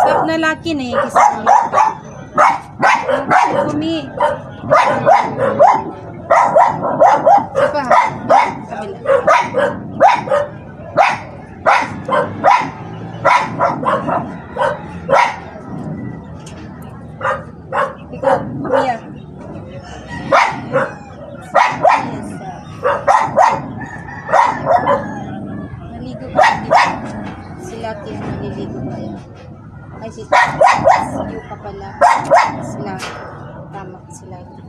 Stop na laki na eh. Kasi Kumi. Isa pa. Kabila. Ikaw. Lucky ang naliligo ba yan? Ay, si si Yu pa pala. Sila. Tama, si Lucky.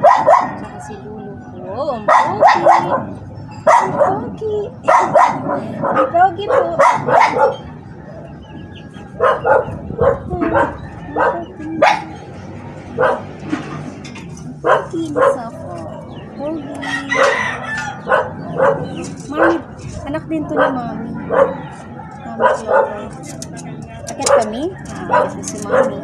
Tsaka si Lulu. Wow, ang pogi. Ang pogi. Ang pogi po. Pogi na sa ako. Pogi. Mami, anak din to ni Mami. Mami Clara. Akit kami? Ah, kasi si Mami.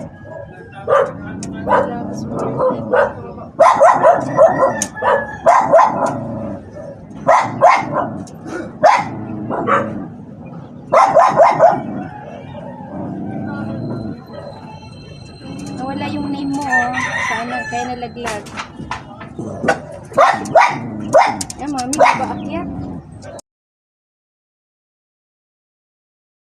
Nawala yung name mo, oh. Sana, kaya nalaglag. Eh, mami, ba akyat?